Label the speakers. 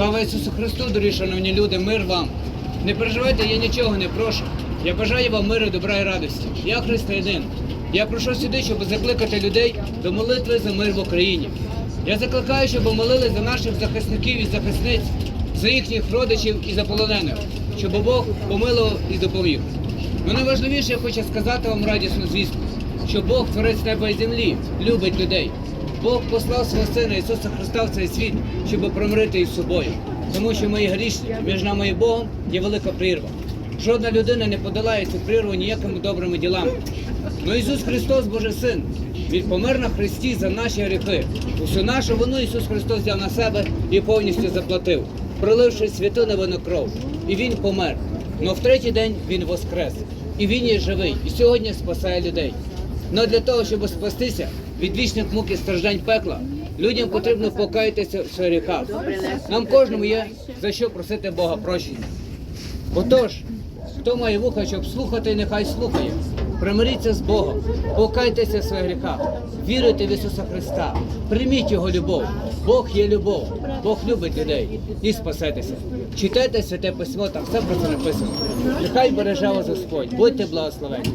Speaker 1: Слава Ісусу Христу, дорогі шановні люди, мир вам. Не переживайте, я нічого не прошу. Я бажаю вам миру, добра і радості. Я християнин. Я прийшов сюди, щоб закликати людей до молитви за мир в Україні. Я закликаю, щоб молили за наших захисників і захисниць, за їхніх родичів і за полонених, щоб Бог помилував і допоміг. Ну найважливіше, я хочу сказати вам радісну звістку, що Бог, творець неба і землі, любить людей. Бог послав свого Сина Ісуса Христа в цей світ, щоб промирити із собою. Тому що ми є грішні, між нами і Богом є велика прірва. Жодна людина не подолає цю прірву ніякими добрими ділами. Ну Ісус Христос, Божий Син, Він помер на Христі за наші гріхи. Усю нашу вину Ісус Христос взяв на себе і повністю заплатив, проливши святу невинну кров. І Він помер. Но в третій день Він воскрес. І Він є живий, і сьогодні спасає людей. Но для того, щоб спастися від вічних мук і страждань пекла, людям потрібно покаятися в гріхах. Нам кожному є за що просити Бога прощення. Отож, хто має вуха, щоб слухати, нехай слухає. Примиріться з Богом, покайтеся в своїх гріхах, віруйте в Ісуса Христа, прийміть Його любов. Бог є любов, Бог любить людей і спасетеся. Читайте святе письмо, там все про це написано. Нехай береже вас Господь, будьте благословені.